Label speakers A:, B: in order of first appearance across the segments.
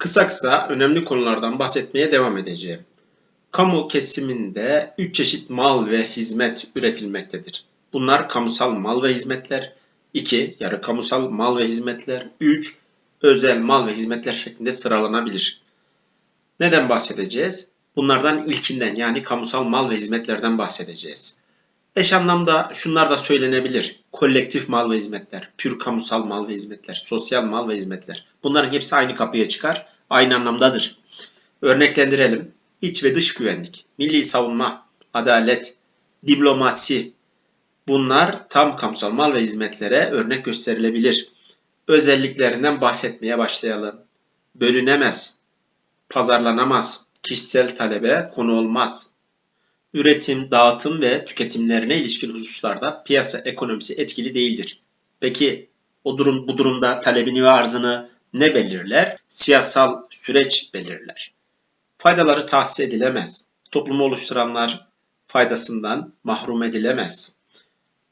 A: Kısa kısa önemli konulardan bahsetmeye devam edeceğim. Kamu kesiminde 3 çeşit mal ve hizmet üretilmektedir. Bunlar kamusal mal ve hizmetler, 2 yarı kamusal mal ve hizmetler, 3 özel mal ve hizmetler şeklinde sıralanabilir. Neden bahsedeceğiz? Bunlardan ilkinden yani kamusal mal ve hizmetlerden bahsedeceğiz. Eş anlamda şunlar da söylenebilir. Kolektif mal ve hizmetler, pür kamusal mal ve hizmetler, sosyal mal ve hizmetler. Bunların hepsi aynı kapıya çıkar, aynı anlamdadır. Örneklendirelim. İç ve dış güvenlik, milli savunma, adalet, diplomasi. Bunlar tam kamusal mal ve hizmetlere örnek gösterilebilir. Özelliklerinden bahsetmeye başlayalım. Bölünemez, pazarlanamaz, kişisel talebe konu olmaz, üretim, dağıtım ve tüketimlerine ilişkin hususlarda piyasa ekonomisi etkili değildir. Peki o durum bu durumda talebini ve arzını ne belirler? Siyasal süreç belirler. Faydaları tahsis edilemez. Toplumu oluşturanlar faydasından mahrum edilemez.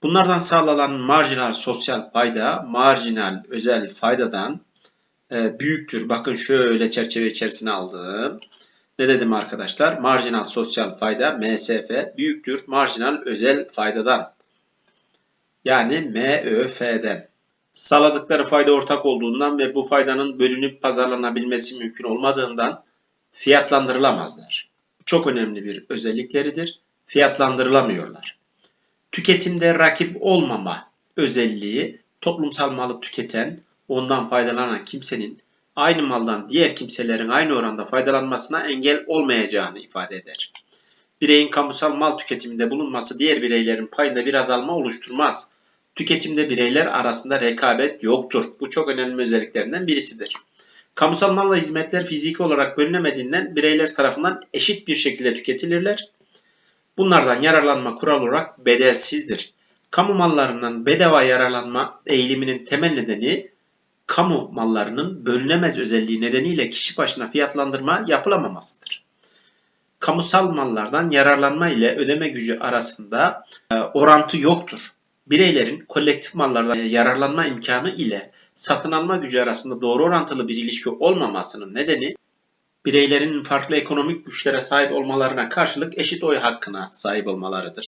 A: Bunlardan sağlanan marjinal sosyal fayda, marjinal özel faydadan e, büyüktür. Bakın şöyle çerçeve içerisine aldım. Ne dedim arkadaşlar? Marjinal sosyal fayda MSF büyüktür marjinal özel faydadan. Yani MÖF'den. Sağladıkları fayda ortak olduğundan ve bu faydanın bölünüp pazarlanabilmesi mümkün olmadığından fiyatlandırılamazlar. Çok önemli bir özellikleridir. Fiyatlandırılamıyorlar. Tüketimde rakip olmama özelliği toplumsal malı tüketen, ondan faydalanan kimsenin aynı maldan diğer kimselerin aynı oranda faydalanmasına engel olmayacağını ifade eder. Bireyin kamusal mal tüketiminde bulunması diğer bireylerin payında bir azalma oluşturmaz. Tüketimde bireyler arasında rekabet yoktur. Bu çok önemli özelliklerinden birisidir. Kamusal mal ve hizmetler fiziki olarak bölünemediğinden bireyler tarafından eşit bir şekilde tüketilirler. Bunlardan yararlanma kural olarak bedelsizdir. Kamu mallarından bedava yararlanma eğiliminin temel nedeni kamu mallarının bölünemez özelliği nedeniyle kişi başına fiyatlandırma yapılamamasıdır. Kamusal mallardan yararlanma ile ödeme gücü arasında e, orantı yoktur. Bireylerin kolektif mallardan yararlanma imkanı ile satın alma gücü arasında doğru orantılı bir ilişki olmamasının nedeni bireylerin farklı ekonomik güçlere sahip olmalarına karşılık eşit oy hakkına sahip olmalarıdır.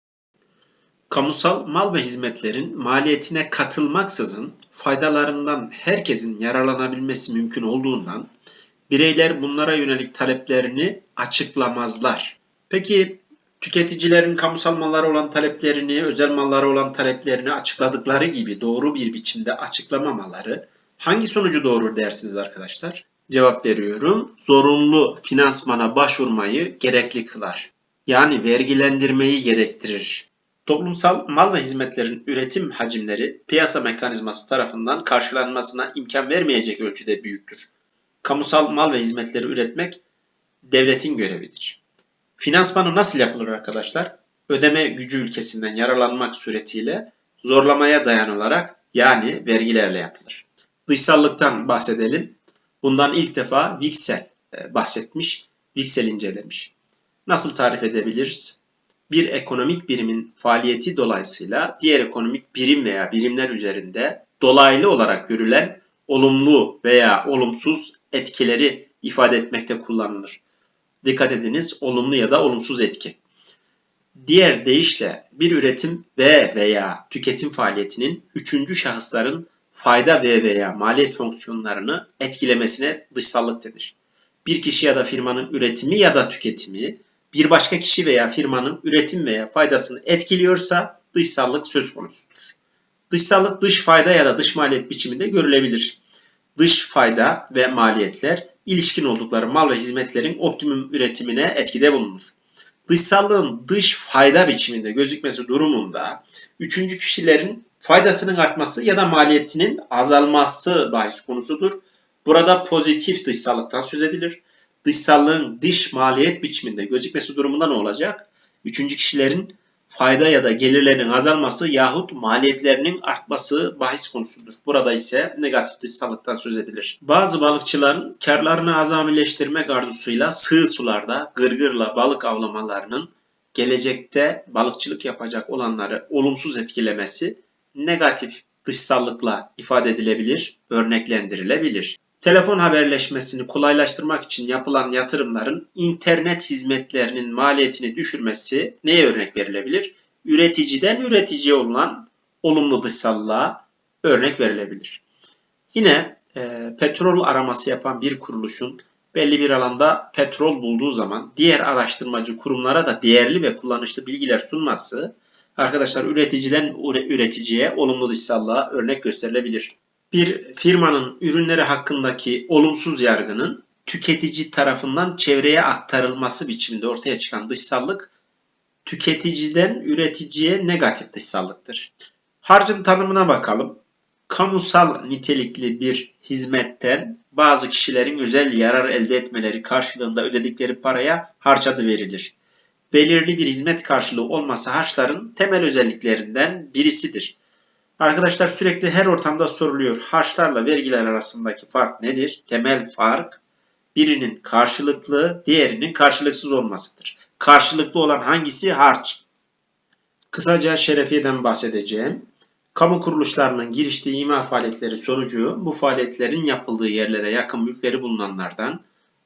A: Kamusal mal ve hizmetlerin maliyetine katılmaksızın faydalarından herkesin yararlanabilmesi mümkün olduğundan bireyler bunlara yönelik taleplerini açıklamazlar. Peki tüketicilerin kamusal mallara olan taleplerini, özel mallara olan taleplerini açıkladıkları gibi doğru bir biçimde açıklamamaları hangi sonucu doğurur dersiniz arkadaşlar? Cevap veriyorum. Zorunlu finansmana başvurmayı gerekli kılar. Yani vergilendirmeyi gerektirir. Toplumsal mal ve hizmetlerin üretim hacimleri piyasa mekanizması tarafından karşılanmasına imkan vermeyecek ölçüde büyüktür. Kamusal mal ve hizmetleri üretmek devletin görevidir. Finansmanı nasıl yapılır arkadaşlar? Ödeme gücü ülkesinden yararlanmak suretiyle zorlamaya dayanılarak yani vergilerle yapılır. Dışsallıktan bahsedelim. Bundan ilk defa Wicksell e, bahsetmiş, Wicksell incelemiş. Nasıl tarif edebiliriz? Bir ekonomik birimin faaliyeti dolayısıyla diğer ekonomik birim veya birimler üzerinde dolaylı olarak görülen olumlu veya olumsuz etkileri ifade etmekte kullanılır. Dikkat ediniz olumlu ya da olumsuz etki. Diğer deyişle bir üretim ve veya tüketim faaliyetinin üçüncü şahısların fayda ve veya maliyet fonksiyonlarını etkilemesine dışsallık denir. Bir kişi ya da firmanın üretimi ya da tüketimi bir başka kişi veya firmanın üretim veya faydasını etkiliyorsa dışsallık söz konusudur. Dışsallık dış fayda ya da dış maliyet biçiminde görülebilir. Dış fayda ve maliyetler ilişkin oldukları mal ve hizmetlerin optimum üretimine etkide bulunur. Dışsallığın dış fayda biçiminde gözükmesi durumunda üçüncü kişilerin faydasının artması ya da maliyetinin azalması bahis konusudur. Burada pozitif dışsallıktan söz edilir dışsallığın dış maliyet biçiminde gözükmesi durumunda ne olacak? Üçüncü kişilerin fayda ya da gelirlerinin azalması yahut maliyetlerinin artması bahis konusudur. Burada ise negatif dışsallıktan söz edilir. Bazı balıkçıların karlarını azamileştirmek arzusuyla sığ sularda gırgırla balık avlamalarının gelecekte balıkçılık yapacak olanları olumsuz etkilemesi negatif dışsallıkla ifade edilebilir, örneklendirilebilir. Telefon haberleşmesini kolaylaştırmak için yapılan yatırımların internet hizmetlerinin maliyetini düşürmesi neye örnek verilebilir? Üreticiden üreticiye olan olumlu dışsallığa örnek verilebilir. Yine e, petrol araması yapan bir kuruluşun belli bir alanda petrol bulduğu zaman diğer araştırmacı kurumlara da değerli ve kullanışlı bilgiler sunması arkadaşlar üreticiden üreticiye olumlu dışsallığa örnek gösterilebilir. Bir firmanın ürünleri hakkındaki olumsuz yargının tüketici tarafından çevreye aktarılması biçiminde ortaya çıkan dışsallık tüketiciden üreticiye negatif dışsallıktır. Harcın tanımına bakalım. Kamusal nitelikli bir hizmetten bazı kişilerin özel yarar elde etmeleri karşılığında ödedikleri paraya harç adı verilir. Belirli bir hizmet karşılığı olması harçların temel özelliklerinden birisidir. Arkadaşlar sürekli her ortamda soruluyor. Harçlarla vergiler arasındaki fark nedir? Temel fark birinin karşılıklı, diğerinin karşılıksız olmasıdır. Karşılıklı olan hangisi? Harç. Kısaca şerefiyeden bahsedeceğim. Kamu kuruluşlarının giriştiği ima faaliyetleri sonucu bu faaliyetlerin yapıldığı yerlere yakın mülkleri bulunanlardan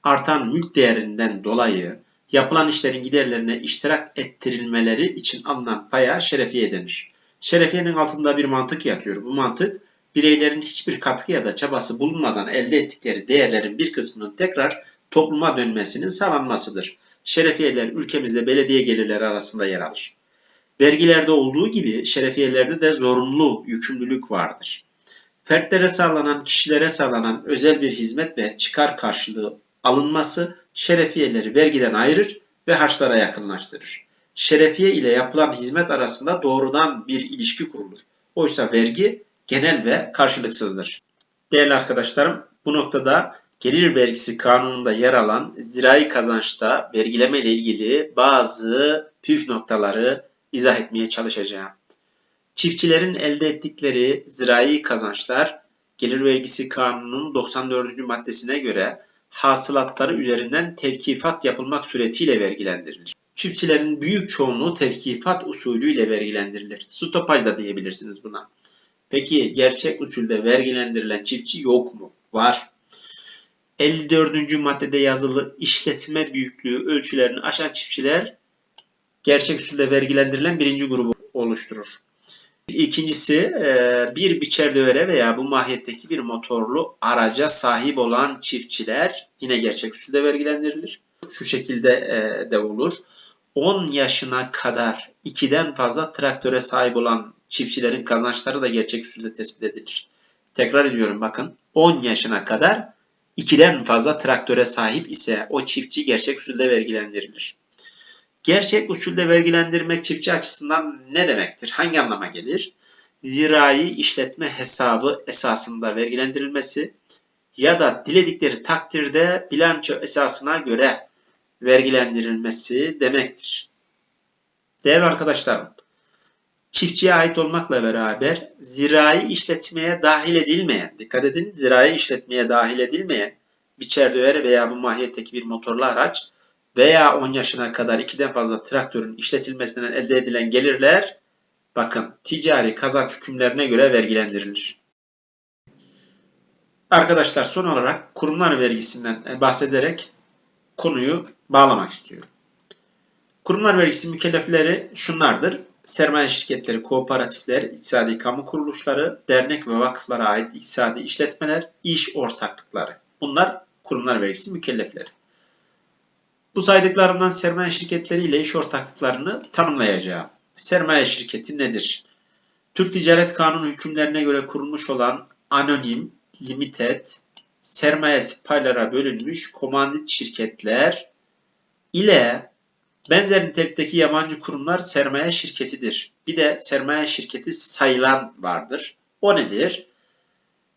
A: artan mülk değerinden dolayı yapılan işlerin giderlerine iştirak ettirilmeleri için alınan paya şerefiye denir. Şerefiyenin altında bir mantık yatıyor. Bu mantık bireylerin hiçbir katkı ya da çabası bulunmadan elde ettikleri değerlerin bir kısmının tekrar topluma dönmesinin sağlanmasıdır. Şerefiyeler ülkemizde belediye gelirleri arasında yer alır. Vergilerde olduğu gibi şerefiyelerde de zorunlu yükümlülük vardır. Fertlere sağlanan, kişilere sağlanan özel bir hizmet ve çıkar karşılığı alınması şerefiyeleri vergiden ayırır ve harçlara yakınlaştırır. Şerefiye ile yapılan hizmet arasında doğrudan bir ilişki kurulur. Oysa vergi genel ve karşılıksızdır. Değerli arkadaşlarım, bu noktada gelir vergisi kanununda yer alan zirai kazançta vergileme ile ilgili bazı püf noktaları izah etmeye çalışacağım. Çiftçilerin elde ettikleri zirai kazançlar gelir vergisi kanununun 94. maddesine göre hasılatları üzerinden tevkifat yapılmak suretiyle vergilendirilir. Çiftçilerin büyük çoğunluğu tevkifat usulüyle vergilendirilir. Stopaj da diyebilirsiniz buna. Peki gerçek usulde vergilendirilen çiftçi yok mu? Var. 54. maddede yazılı işletme büyüklüğü ölçülerini aşan çiftçiler gerçek usulde vergilendirilen birinci grubu oluşturur. İkincisi e, bir biçer dövere veya bu mahiyetteki bir motorlu araca sahip olan çiftçiler yine gerçek usulde vergilendirilir. Şu şekilde e, de olur. 10 yaşına kadar 2'den fazla traktöre sahip olan çiftçilerin kazançları da gerçek usulde tespit edilir. Tekrar ediyorum bakın 10 yaşına kadar 2'den fazla traktöre sahip ise o çiftçi gerçek usulde vergilendirilir. Gerçek usulde vergilendirmek çiftçi açısından ne demektir? Hangi anlama gelir? Zirai işletme hesabı esasında vergilendirilmesi ya da diledikleri takdirde bilanço esasına göre vergilendirilmesi demektir. Değerli arkadaşlarım, çiftçiye ait olmakla beraber zirai işletmeye dahil edilmeyen, dikkat edin zirai işletmeye dahil edilmeyen biçer döver veya bu mahiyetteki bir motorlu araç veya 10 yaşına kadar ikiden fazla traktörün işletilmesinden elde edilen gelirler bakın ticari kazanç hükümlerine göre vergilendirilir. Arkadaşlar son olarak kurumlar vergisinden bahsederek konuyu bağlamak istiyorum. Kurumlar vergisi mükellefleri şunlardır. Sermaye şirketleri, kooperatifler, iktisadi kamu kuruluşları, dernek ve vakıflara ait iktisadi işletmeler, iş ortaklıkları. Bunlar kurumlar vergisi mükellefleri. Bu saydıklarımdan sermaye şirketleri ile iş ortaklıklarını tanımlayacağım. Sermaye şirketi nedir? Türk Ticaret Kanunu hükümlerine göre kurulmuş olan anonim, limited, sermayesi paylara bölünmüş komandit şirketler ile benzer nitelikteki yabancı kurumlar sermaye şirketidir. Bir de sermaye şirketi sayılan vardır. O nedir?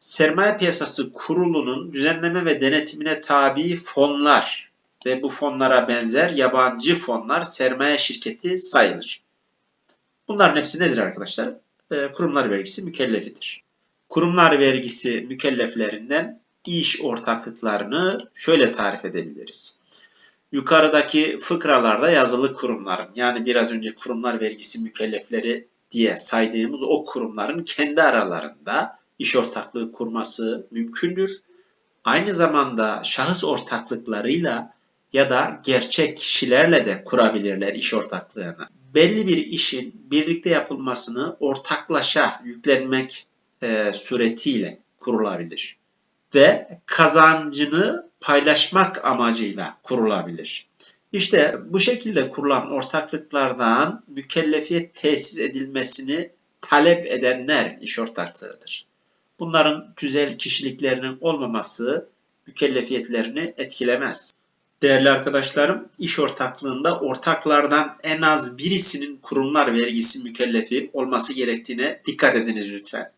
A: Sermaye Piyasası Kurulu'nun düzenleme ve denetimine tabi fonlar ve bu fonlara benzer yabancı fonlar sermaye şirketi sayılır. Bunların hepsi nedir arkadaşlar? Ee, kurumlar vergisi mükellefidir. Kurumlar vergisi mükelleflerinden iş ortaklıklarını şöyle tarif edebiliriz. Yukarıdaki fıkralarda yazılı kurumların yani biraz önce kurumlar vergisi mükellefleri diye saydığımız o kurumların kendi aralarında iş ortaklığı kurması mümkündür. aynı zamanda şahıs ortaklıklarıyla ya da gerçek kişilerle de kurabilirler iş ortaklığını. Belli bir işin birlikte yapılmasını ortaklaşa yüklenmek e, suretiyle kurulabilir ve kazancını paylaşmak amacıyla kurulabilir. İşte bu şekilde kurulan ortaklıklardan mükellefiyet tesis edilmesini talep edenler iş ortaklığıdır. Bunların güzel kişiliklerinin olmaması mükellefiyetlerini etkilemez. Değerli arkadaşlarım, iş ortaklığında ortaklardan en az birisinin kurumlar vergisi mükellefi olması gerektiğine dikkat ediniz lütfen.